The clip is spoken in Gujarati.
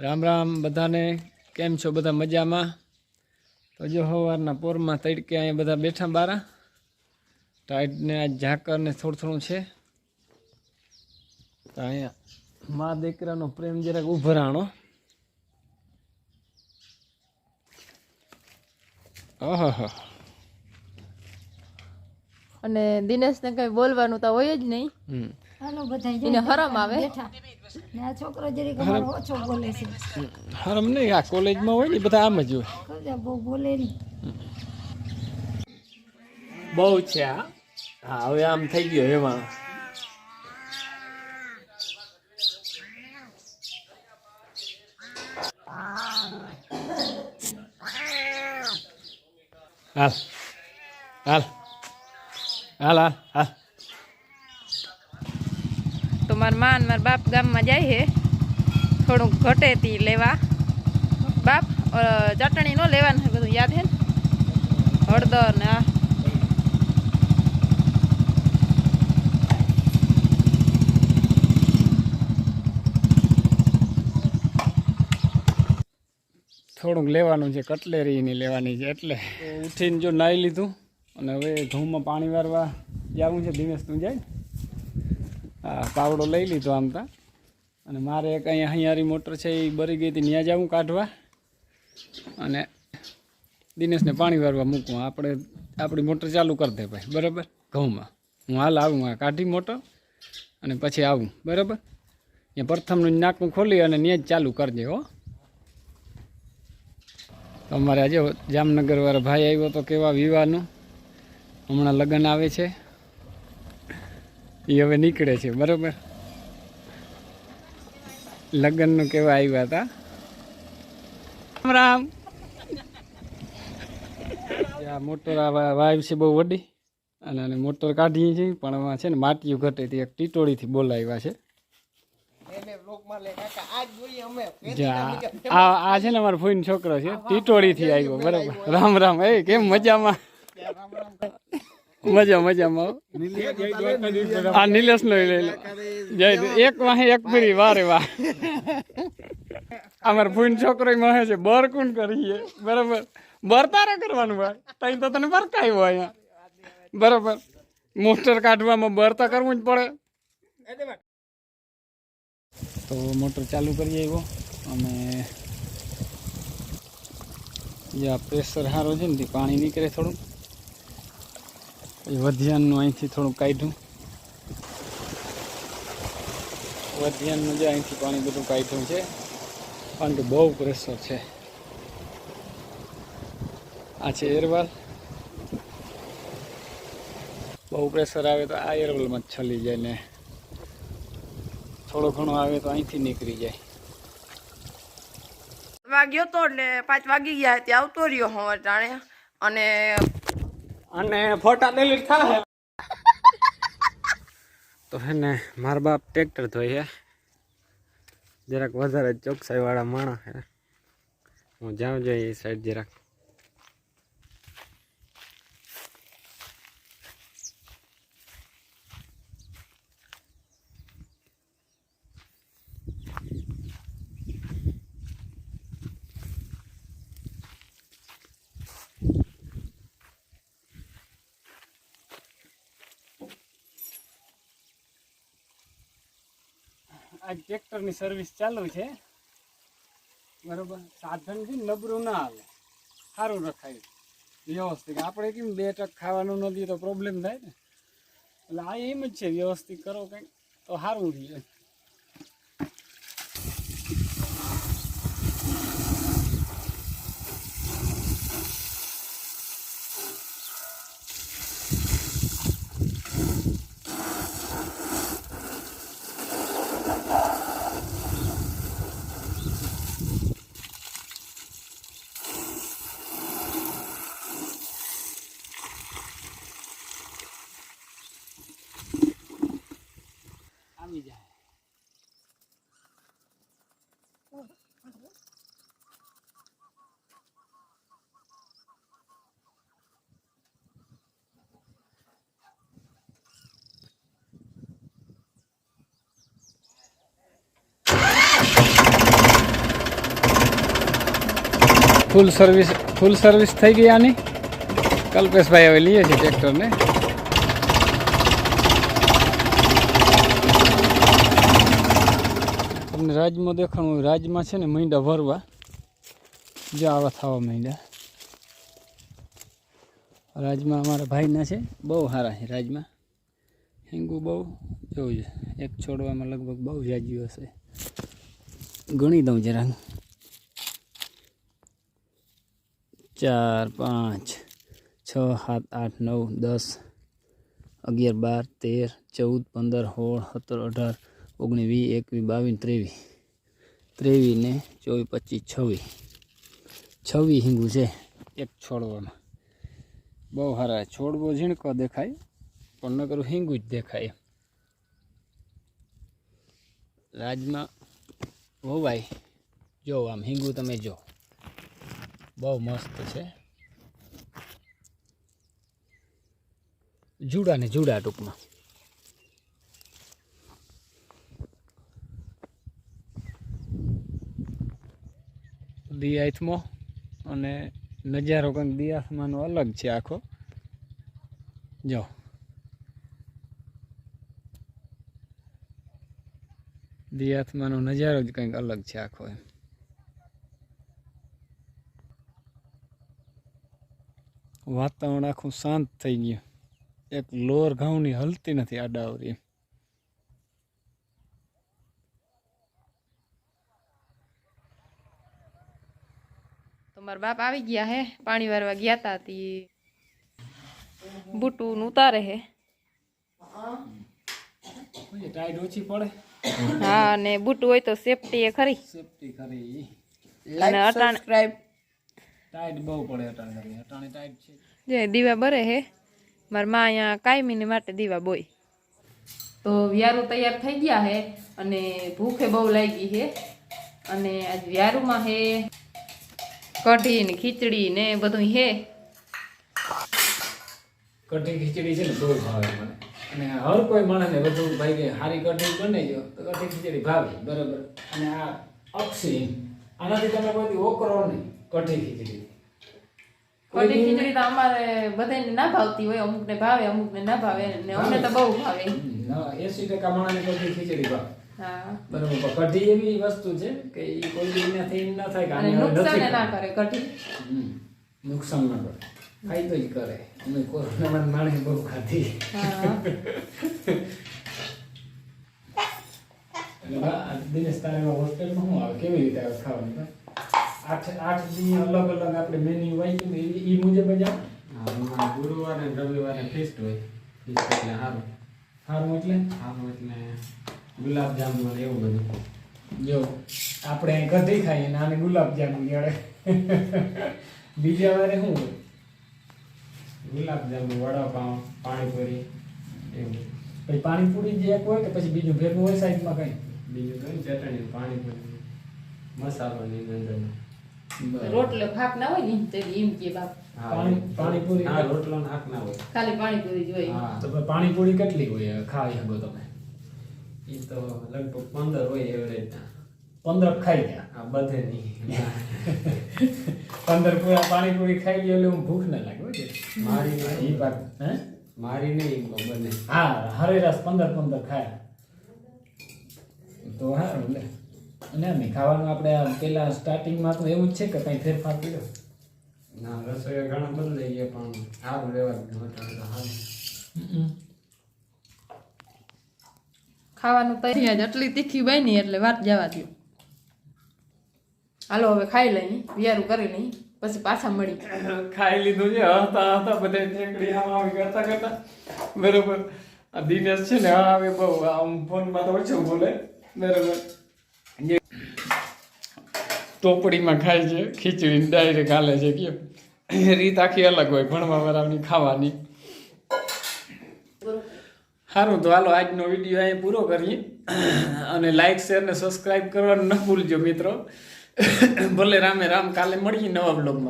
રામ રામ બધાને. કેમ છો બધા મજામાં? તો જો સવારના પોરમાં તડકે અહીંયા બધા બેઠા બારા. ટાઈટને આ ઝાકર ને થોડું થોડું છે. તો અહીંયા મા દીકરાનો પ્રેમ જરાક ઉભરાણો ઓહો અને દિનેશને કઈ બોલવાનું તો હોય જ નહીં. હમ. હાલો બધા એને હરમ આવે. બેઠા. ને આ છોકરો જરીક અમારો ઓછો બોલે છે. હરમ નહીં આ કોલેજમાં હોય ને બધા આમ જ હોય. બહુ બોલે નહીં. બહુ છે આ. હા હવે આમ થઈ ગયો એમાં. હાલ. હાલ. હાલ હાલ હાલ. મારા મા મારા બાપ ગામમાં જાય છે. થોડુંક ઘટે તી લેવા. બાપ ચટણી નો લેવાનું બધું યાદ છે ને? હળદર ને આ. થોડુંક લેવાનું છે કટલેરી ની લેવાની છે એટલે. ઉઠીને જો નાહી લીધું અને હવે ઘઉંમાં પાણી વારવા જવું છે દિનેશ તું જાય હા પાવડો લઈ લીધો આમ તા. અને મારે એક અહીંયા હૈયારી મોટર છે એ બરી ગઈ હતી ત્યાં જાઉં કાઢવા. અને દિનેશને પાણી વારવા મૂકવા આપણે આપણી મોટર ચાલુ કરી દે ભાઈ, બરાબર? ઘઉંમાં. હું હાલ આવું, આ કાઢી મોટર અને પછી આવું, બરાબર? ત્યાં પ્રથમનું નાકું ખોલી અને ત્યાં જ ચાલુ કરજે હો. અમારે આજે જામનગરવાળા ભાઈ આવ્યો તો કેવા વિવાહનું? હમણાં લગ્ન આવે છે. એ હવે નીકળે છે બરાબર? લગ્નનું કેવા આવ્યા હતા. રામ રામ. આ મોટર આ વા- વાઈફ છે બહુ વડી અને મોટર કાઢીએ છીએ પણ એમાં છે ને માટીયું ઘટે તે એક ટીટોળીથી બોલાવ્યા છે. આ આ છે ને અમારો ફોઈન છોકરો છે ટીટોળીથી આવ્યો બરાબર. રામ રામ. એ કેમ મજામાં? મજા, મજામાં. નિલેશ નો લઈ લો. જય એક વાહે એક પીરી વારે વાહ. અમારે ભૂન છોકરો મહે છે બર કોણ કરીએ. બરાબર. બરતારે કરવાનું ભાઈ. તઈ તો તને બરકાવ્યો અહીંયા. બરાબર. મોટર કાઢવામાં બરતા કરવું જ પડે. તો મોટર ચાલુ કરી આવ્યો અને આ પ્રેશર સારો છે ને પાણી નીકળે થોડું પછી વધ્યાનનું અહીંથી થોડું કાઢ્યું. વધ્યાનનું જે અહીંથી પાણી બધું કાઢ્યું છે, કારણ કે બહુ પ્રેશર છે. આ છે એરવાલ. બહુ પ્રેશર આવે તો આ એરવાલમાં જ છલી જાય ને. થોડો ઘણો આવે તો અહીંથી નીકળી જાય. વાગ્યો તો એટલે પાંચ વાગી ગયા, ત્યાં આવતો રહ્યો હું જાણે. અને અને ફોટા ડિલીટ થાય તો હે ને, મારા બાપ ટ્રેક્ટર હે. જરાક વધારે ચોકસાઈ વાળા માણસ હે. હું જાઉં જોઈએ એ સાઈડ જરાક. આ ટ્રેક્ટરની સર્વિસ ચાલુ છે. બરાબર? સાધન છે નબળું ના આવે સારું રખાયું. વ્યવસ્થિત. આપણે કેમ બે ટક ખાવાનું નથી તો પ્રોબ્લેમ થાય ને? એટલે આ એમ જ છે, વ્યવસ્થિત કરો કંઈક તો સારું રહે આવી જાય ફૂલ સર્વિસ ફૂલ સર્વિસ થઈ ગઈ આની. કલ્પેશભાઈ હવે લઈએ છીએ ટ્રેક્ટરને. તમને રાજમાં દેખાણું, રાજમાં છે ને મૈંડા ભરવા. જો આવા થવા માંડ્યા રાજમાં અમારા ભાઈના છે, બહુ સારા છે રાજમાં. હિંગુ બહુ, જોવું છે. એક છોડવામાં લગભગ બહુ જાજ્યું હશે. ગણી દઉં જરાક ચાર, પાંચ, છ, સાત, આઠ, નવ, દસ, અગિયાર, બાર, તેર, ચૌદ, પંદર, સોળ, સત્તર, અઢાર, ઓગણીસ, વીસ, એકવીસ, બાવીસ, ત્રેવીસ. ત્રેવીસ ને ચોવીસ, પચીસ, છવ્વીસ. છવ્વીસ હિંગુ છે એક છોડવામાં. બહુ સારા છોડવો ઝીણકો દેખાય, પણ ન કરું હિંગુ જ દેખાય. રાજમાં હોવાય. જો આમ, હિંગુ તમે જો. બહુ મસ્ત છે. જુડા ને જુડા ટૂંકમાં. દિયાથમો અને નજારો કંઈક દિયાથમાનો અલગ છે આખો. જો. દિયાથમાનો નજારો જ કંઈક અલગ છે આખો એમ. વાતાવરણ આખું શાંત થઈ ગયું. એક લોર ઘઉંની હલતી નથી આડાવરી તો મારા બાપ આવી ગયા હે પાણી વારવા ગયા તા તી. બુટું ઉતારે હે. ઓછી પડે. હા અને બુટું હોય તો સેફટી એ ખરી. સેફટી ખરી. અને અટાણ ટાઈટ બહુ પડે અટાણે અટાણે ટાઈટ છે. જે દીવા બરે હે. મારા માં અહીંયા કાયમીને માટે દીવા બોય. તો વ્યારું તૈયાર થઈ ગયા હે અને ભૂખે બહુ લાગી હે. અને આજ વ્યારુમાં હે કઢી ને ખીચડી ને બધું હે. કઢી ખીચડી છે ને બહુ ભાવે મને. અને હર કોઈ માણસને બધું ભાઈ કે હારી કઢી બનાવજો તો કઢી ખીચડી ભાવે. બરાબર. અને આ અક્ષી આનાથી તમે કોઈ ઓકરો નહીં. કઢી ખીચડી. કઠી ખીચડી તો અમારે બધાને ના ભાવતી હોય અમુકને ભાવે અમુકને ના ભાવે ને. અમને તો બહુ ભાવે. એસી ટકા માણસને કઠી ખીચડી ભાવે. હા. કઢી એવી વસ્તુ છે કે એ કોઈ દી એનાથી ના થાય કે આને નુકસાન ના કરે કઢી. નુકસાન ના કરે. ફાયદો જ કરે. અમે કોરોનામાં માણસ બહુ ખાધી. દિનેશ તારે હોસ્ટેલમાં શું આવે? કેવી રીતે આવે ખાવાની? આઠ આઠ દી અલગ અલગ આપણે મેન્યુ વાંચ્યું એ એ મુજબ જ હા, ગુરુવારે રવિવારે ફિસ્ટ હોય. ફિસ્ટ એટલે સારું સારું એટલે? સારું એટલે ગુલાબ જાંબુ ને એવું બધું. જો આપણે અહીં કઢી ખાઈએ ને આને ગુલાબ જાંબુ જડે બીજા વારે શું હોય? ગુલાબ જાંબુ વડાપાઉં પાણીપુરી એવું. પછી પાણીપુરી જે એક હોય કે પછી બીજું ભેગું હોય સાઈડમાં કંઈ? બીજું કંઈ ચટણી પાણીપુરી મસાલો ની અંદર રોટલો ભાગ ના હોય ને તે એમ કે બાપ. પાણીપુરી હા રોટલો ને શાક ના હોય. ખાલી પાણીપુરી હોય. હા. તો પાણીપુરી કેટલી હોય? ખાઈ શકો તમે? એ તો લગભગ પંદર હોય એવરેજ પંદર ખાઈ ગયા? આ બધે નહીં. પંદર પૂરા પાણીપુરી ખાઈ ગયો એટલે હું ભૂખ ના લાગે. મારી એ વાત હે? મારી નહીં બને. હા હરેરાશ પંદર પંદર ખાય. તો હા લે. અને નહીં ખાવાનું આપણે આ પેલા સ્ટાર્ટિંગમાં તો એવું જ છે કે કઈ ફેરફાર કર્યો? ના રસોઈ ઘણા બદલાઈ ગયા પણ સારું રહેવાનું ખાવાનું તૈયાર જ આટલી તીખી બની એટલે વાત જવા દો હાલો હવે ખાઈ લઈ વિયારું કરી લઈ પછી પાછા મળી ખાઈ લીધું છે. હતા હતા બધા ઠેકડી આમ આવી કરતા કરતા. બરોબર. આ દિનેશ છે ને હા આવે બહુ આમ ફોનમાં તો ઓછું બોલે. બરોબર. ટોપડીમાં ખાય છે, ખીચડી ડાયરેક્ટ હાલે છે કે રીત આખી અલગ હોય, ભણવા વાળાની, ખાવાની. સારું તો હાલો, આજનો વીડિયો અહીં પૂરો કરીએ. અને લાઇક શેર ને સબસ્ક્રાઈબ કરવાનું ન ભૂલજો, મિત્રો. ભલે રામે રામ કાલે મળીએ નવા બ્લોગમાં